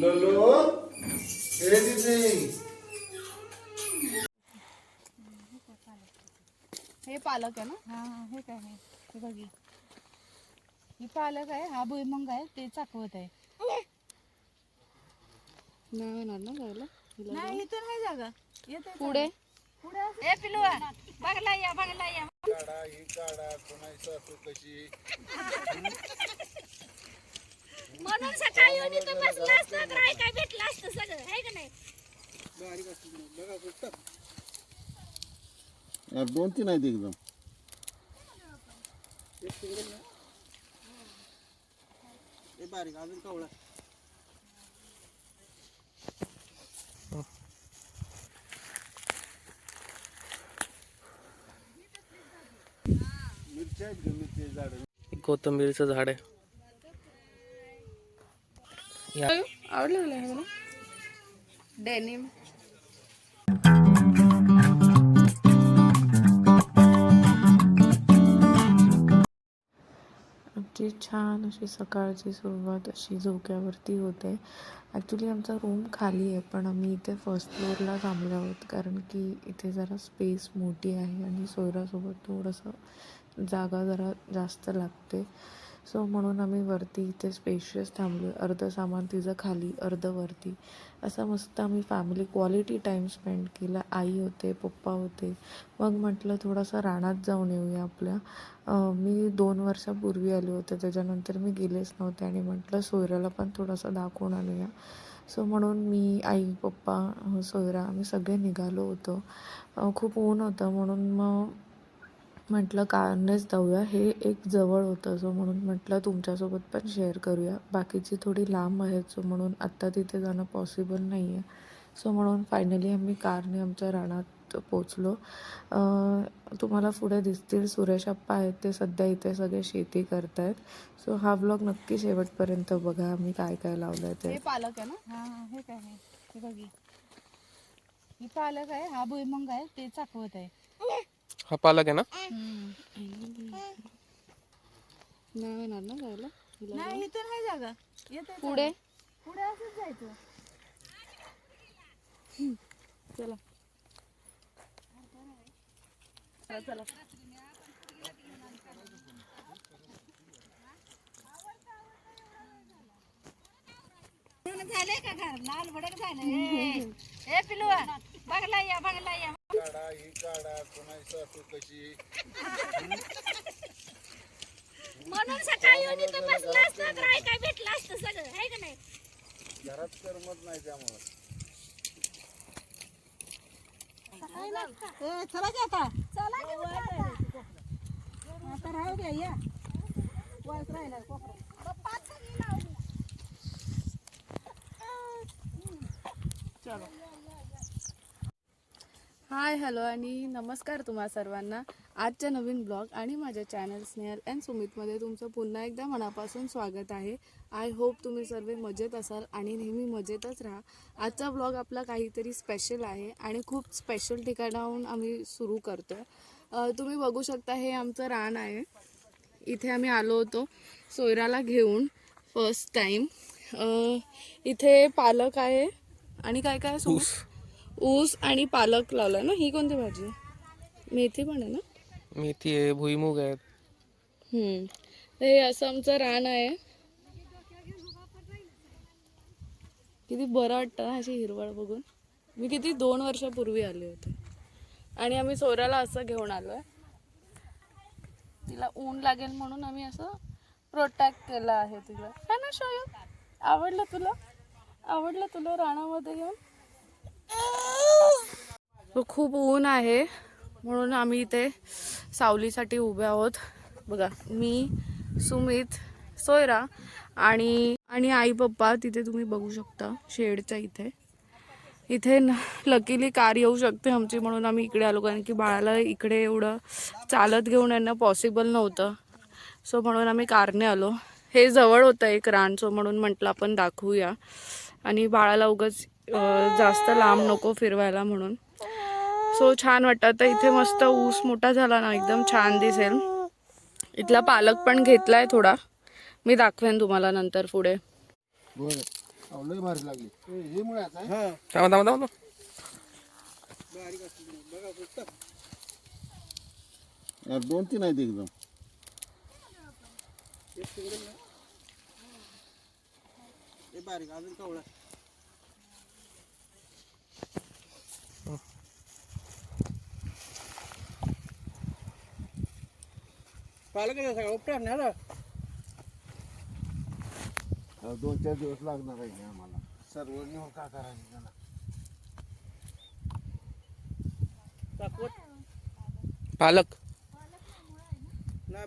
लोलो हे हे पालक आहे ना? हा हा काय आहे? हे बघी ही. पालक आहे हा भुईमंग आहे ते चाकवत आहे. नाही होणार ना जायला? नाही इथं नाही जागा. येते पुढे? ए पिलुआ बघला या बघला या. काढा ही काढा कोणाची सासू कशी म्हणून सकाळी येऊन इथं बसलं असतं? तर आई काय भेटलं असतं सगळं? आहे का नाही? यार दोन तीन आहेत एकदम. मिरच्या आहेत का मिरची झाड एक कोथिंबीरचं झाड आहे. या- आवडलं मला हे डेनिम आमची छान अशी सकाळची सुरुवात अशी झोक्यावरती होते. ॲक्च्युली आमचा रूम खाली आहे पण आम्ही इथे फर्स्ट फ्लोअरला थांबलो आहोत कारण की इथे जरा स्पेस मोठी आहे आणि सोयरासोबत थोडंसं जागा जरा जास्त लागते. सो म्हणून आम्ही वरती इथे स्पेशियस थांबलो अर्धं सामान तिचं खाली अर्धं वरती. असं मस्त आम्ही फॅमिली क्वालिटी टाईम स्पेंड केला. आई होते पप्पा होते. मग म्हटलं थोडंसं रानात जाऊन येऊया आपल्या. मी दोन वर्षापूर्वी आले होते. त्याच्यानंतर मी गेलेच नव्हते आणि म्हटलं सोयऱ्याला पण थोडंसं दाखवून आणूया. सो म्हणून मी आई पप्पा सोयरा आम्ही सगळे निघालो होतो. खूप ऊन होतं म्हणून मग म्हटलं कारनेच जाऊया. हे एक जवळ होतं सो म्हणून म्हटलं तुमच्यासोबत पण शेअर करूया. बाकीची थोडी लांब आहेत सो म्हणून आत्ता तिथे जाणं पॉसिबल नाही आहे सो म्हणून फायनली आम्ही कारने आमच्या रानात पोचलो अं, तुम्हाला पुढे दिसतील सुरेश अप्पा आहेत ते सध्या इथे सगळे शेती करतायत. सो हा ब्लॉग नक्की शेवटपर्यंत बघा आम्ही काय काय लावलं ते. हे पालक आहे ना? हा हा काय हे बघी ही पालक आहे हा भुईमंग आहे ते चाकवत आहे. हा पालक आहे ना? नाही ना जायला नाही इथं नाही जागा. येते पुढे? पुढे असंच जायचं. चला. चला, चला झाले का घर? लाल भडक झाले. ए पिलुआ बघला या बघला या. काढा ही काढा कोणाची सासू कशी? म्हणून सकाळी येऊन इथं बसलं असतं तर आई काय भेटलं असतं सगळं आहे का नाही? घरात करमत नाही त्यामुळे. चला की आता. चला की. आता. राहू द्या या. वाळत राहिला कोपरा. हाय हॅलो आणि नमस्कार तुम्हा सर्वांना. आजच्या नवीन ब्लॉग आणि माझ्या चॅनल स्नेहल अँड सुमितमध्ये तुमचं पुन्हा एकदा मनापासून स्वागत आहे. आय होप तुम्ही सर्व मजेत असाल आणि नेहमी मजेतच राहा. आजचा ब्लॉग आपला काहीतरी स्पेशल आहे आणि खूप स्पेशल ठिकाणाहून आम्ही सुरू करतो तुम्ही बघू शकता हे आमचं रान आहे. इथे आम्ही आलो होतो सोयराला घेऊन फर्स्ट टाईम इथे पालक आहे. आणि काय काय सुमित? ऊस आणि पालक लावलाय ना? ही कोणती भाजी? आहे? मेथी पण आहे ना? मेथी आहे भुईमुग आहेत. हम्म. हे असं आमचं रान आहे. किती बरं वाटतं ना अशी हिरवळ बघून. मी किती दोन वर्षापूर्वी आले होते. आणि आम्ही सोऱ्याला असं घेऊन आलोय. तिला ऊन लागेल म्हणून आम्ही असं प्रोटेक्ट केलं आहे तिला. है ना शोय आवडलं तुला? आवडलं तुला रानामध्ये घेऊन खूप ऊन आहे. म्हणून आम्ही इथे सावलीसाठी उभे आहोत. बघा मी सुमित सोयरा आणि आणि आई पप्पा तिथे तुम्ही बघू शकता शेडच्या इथे. इथे लकीली कार येऊ शकते आमची म्हणून आम्ही इकडे आलो. कारण की बाळाला इकडे एवढं चालत घेऊन येणं पॉसिबल नव्हतं. सो म्हणून आम्ही कारने आलो. हे जवळ होतं एक रान सो म्हणून म्हटलं आपण दाखवूया. आणि बाळाला उगाच जास्त लांब नको फिरवायला म्हणून. सो छान वाटतं. आता इथे मस्त ऊस मोठा झाला ना एकदम छान दिसेल. इथला पालक पण घेतलाय थोडा. मी दाखवेन तुम्हाला नंतर पुढे. बरं. अहो, लय भारी लागली. हे हे थांबा थांबा थांबा यार दोन चार दिवस लागणार आहे आम्हाला. सर्व नेऊन का करायचं त्याला? पालक.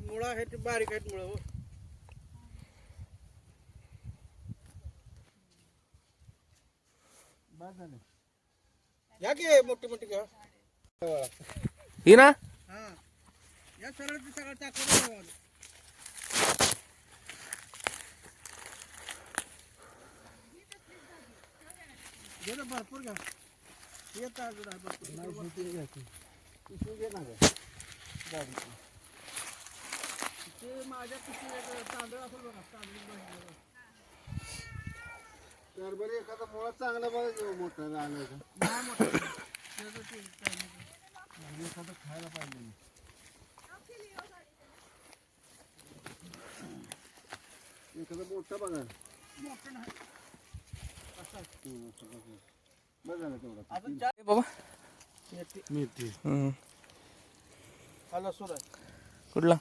मुळा आहे ते बारीक आहेत मुळं हो. घ्या की मोठी मोठी घ्या ही ना? हा. या सरळ ते सगळं टाकून घे ना भरपूर घ्या. येत अजून आहे भरपूर. ते माझ्या पिशवीत तांदूळ असेल बघा तांदूळ तर बरं एखादा मुळा चांगला बघा की मोठा झाला का एखादं खायला पाहिजे. एखादा मोठा बघा बरं झालं तेवढा अजून चार ए बाबा मेथी हम्म. हा लसूण आहे कुठला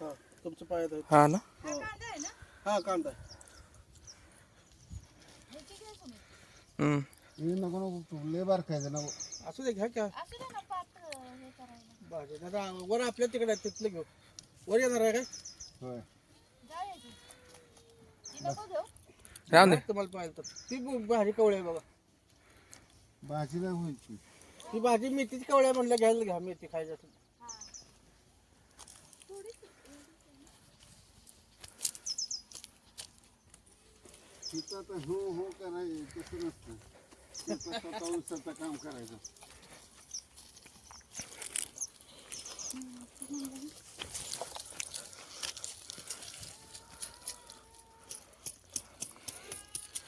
हा तुमचं पायात आहे हा ना हा कांदा आहे हम्म. हे नको नको लय बार खायचं नको असू दे घ्या क्या भाजी दादा वर आपल्या तिकडे आहे तिथलं घेऊ. वर येणार आहे काय? होय. राहून दे. तुम्हाला पाहिजे तर. ती भाजी कवळी आहे बघा. भाजीला होईल की ती भाजी मेथीची कवळ्या म्हणलं घ्यायला घ्या मेथी खायची असेल तिथं तर हो हो करायचं तसं नसतं. तिथं स्वतः उसाचं काम करायचं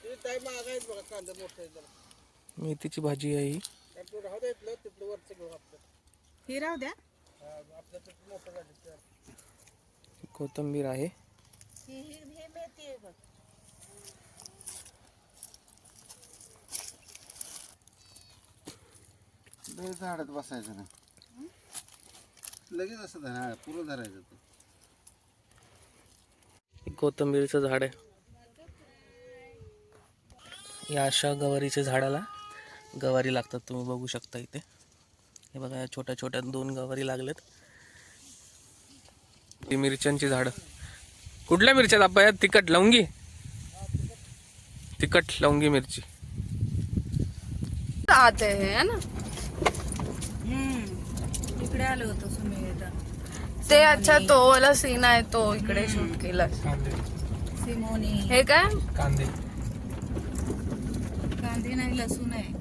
बघा कांदा मोठा आहे जरा मेथीची भाजी आहे ही. राहू दे इथलं तिथलं वरचं घेऊ आपलं हे राहू द्या. हा, आपलं तिथलं मोठं झालं तर कोथिंबीर आहे. हे मेथी आहे बघ. लय झाडात बसायचं नाही. लगेच असं धरा पुरं धरायचं ते. कोथिंबीरचं झाड आहे. या अशा गवारीच्या झाडाला गवारी लागतात तुम्ही बघू शकता इथे. हे बघा या छोट्या छोट्या दोन गवारी लागलेत. ही मिरच्यांची झाडं. कुठल्या मिरच्या दाबा तिखट लवंगी? तिखट लवंगी मिरची. आते है ना? इकडे आलो होतो सुमी ते अच्छा तो वाला सीन आहे तो इकडे शूट केला. सिमोनी. हे काय? कांदे. कांदे नाही लसूण आहे.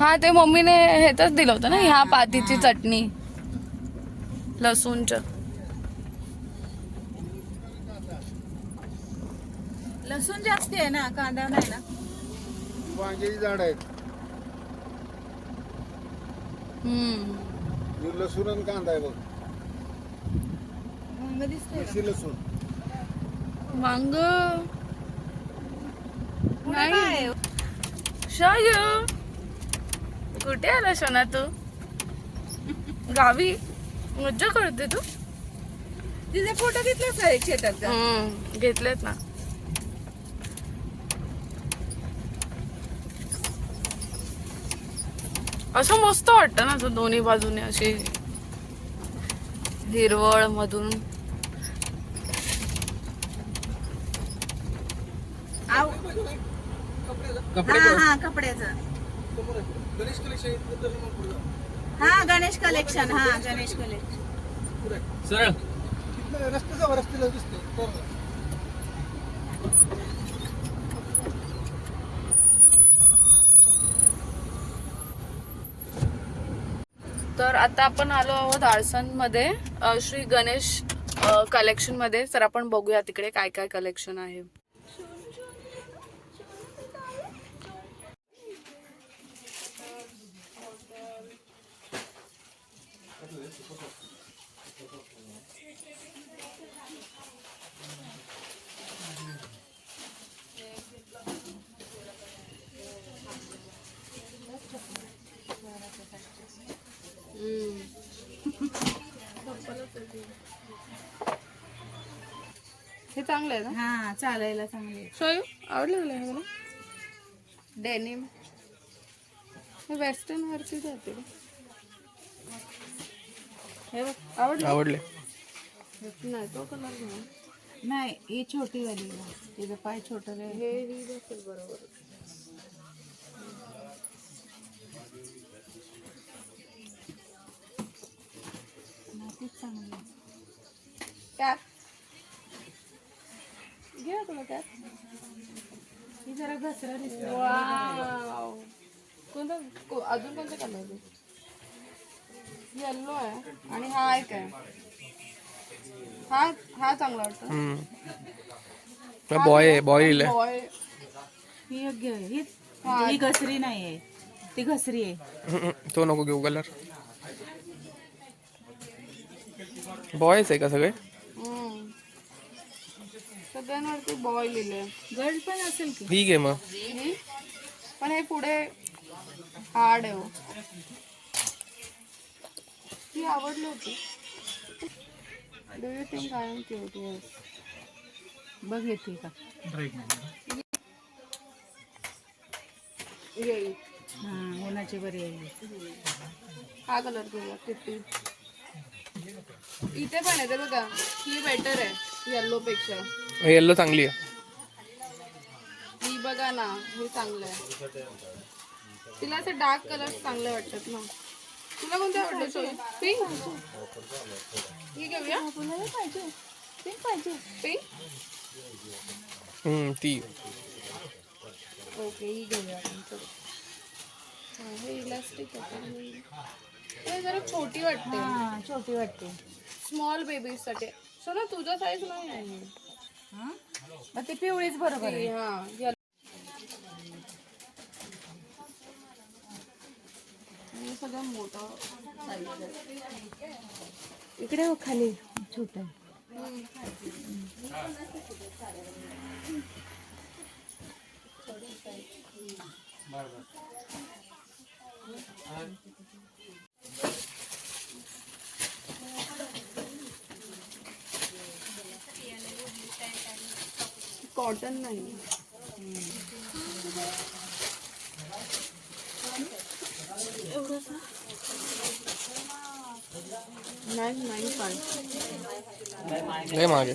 हा ते मम्मीने हेच दिलं होतं ना ह्या पातीची चटणी. लसूणच. लसूण जास्ती आहे ना कांदा नाही ना? वांग्याची झाड आहेत. हे लसूण आणि कांदा आहे बघ. वांग दिसतंय का? देशी लसूण. वांग. पुढे काय आहे? शाय. कुठे आला शना तू? गावी. मज्जा करते तू. तिचे फोटो घेतलेच आहे शेतात? हम्म, घेतलेत ना. असं मस्त वाटतं ना असं दोन्ही बाजूने अशी हिरवळ मधून. हा हा कपड्याचं. गणेश कलेक्शन. हा गणेश कलेक्शन हा गणेश कलेक्शन. सरळ. तिथलं रस्ते जाऊ रस्त्याला दिसते तर आता आपण आलो आहोत आळसनमध्ये श्री गणेश कलेक्शनमध्ये तर आपण बघूया तिकडे काय काय कलेक्शन आहे. हे चांगलं आहे ना? हा चालायला चांगले शोयू आवडलं हे मला? डेनिम. हे वेस्टर्न वरती जाते? हे बघ आवडलं? आवडले. नाही तो कलर नाही. नाही ही छोटी वाली आहे. तिचं पाय छोट हे ही बसेल बरोबर. चांगली घे तुला ही जरा घसरा दिसतो वाव कोणता को- अजून कोणता कलर येल्लो आहे आणि हा एक आहे हा हा चांगला वाटतो बॉय आहे बॉय लिहिलंय. बॉय ही योग्य आहे ही ही घसरी नाही आहे ती घसरी आहे. हम्म, तो नको घेऊ कलर बॉयच आहे का सगळे. सगळ्यांवरती बॉय लिहिले. गर्ल पण असेल की? ठीक आहे मग. पण हे पुढे हार्ड आहे हो. ती आवडली होती. Do you think I am cute yes बघ येते का येईल हा उन्हाची बरी आहे. हा कलर घेऊया किती? इथे पण आहे ते बघा. ही बेटर आहे येल्लो पेक्षा. येल्लो चांगली आहे. ही बघा ना हे चांगलं आहे. तिला असे डार्क कलर चांगले वाटतात ना. तुला कोणते आवडले सोयी पिंक ही घेऊया. पाहिजे. पिंक पाहिजे. पिंक हम्म, ती. ओके ही घेऊया आपण. चल. हा, हे इलास्टिक आहे. जरा छोटी वाटते हा। छोटी वाटते स्मॉल बेबीज साठी। सोना तुझा साईज नाही आहे. हा? मग ती पिवळीच बरोबर आहे. हा सगळं मोठं साईज इकडे हो खाली. छोट. कॉटन नाही. नाईन नाईन फाय मागे.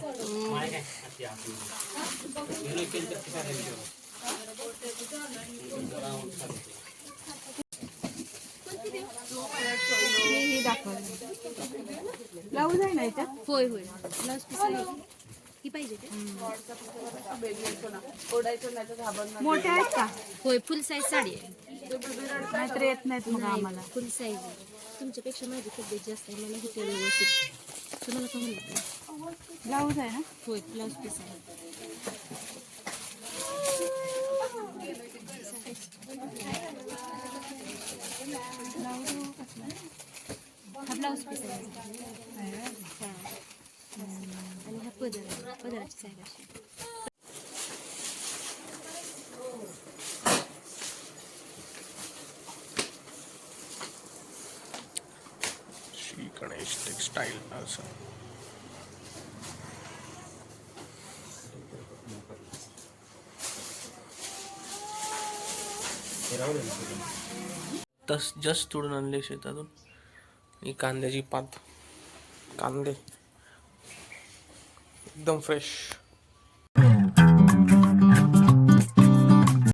ब्लाऊज आहे ना याच्यात होय होय. ब्लाऊज पीस आहे. ही पाहिजे मोठ्या आहेत का? होय फुल साईज साडी आहे. नाहीतर येत नाहीत मग आम्हाला. फुल साईज आहे. तुमच्यापेक्षा माझी तब्येत जास्त आहे मला होते व्यवस्थित तुम्हाला का म्हणत ब्लाऊज आहे ना? होय ब्लाऊज पीस आहे. हा ब्लाऊज पीस आहे. आणि हा पदर आहे. पदराची साईड अशी श्री गणेश टेक्सटाईल असं. तस जस्ट तोडून आणले शेतातून. ही कांद्याची पात. कांदे. एकदम फ्रेश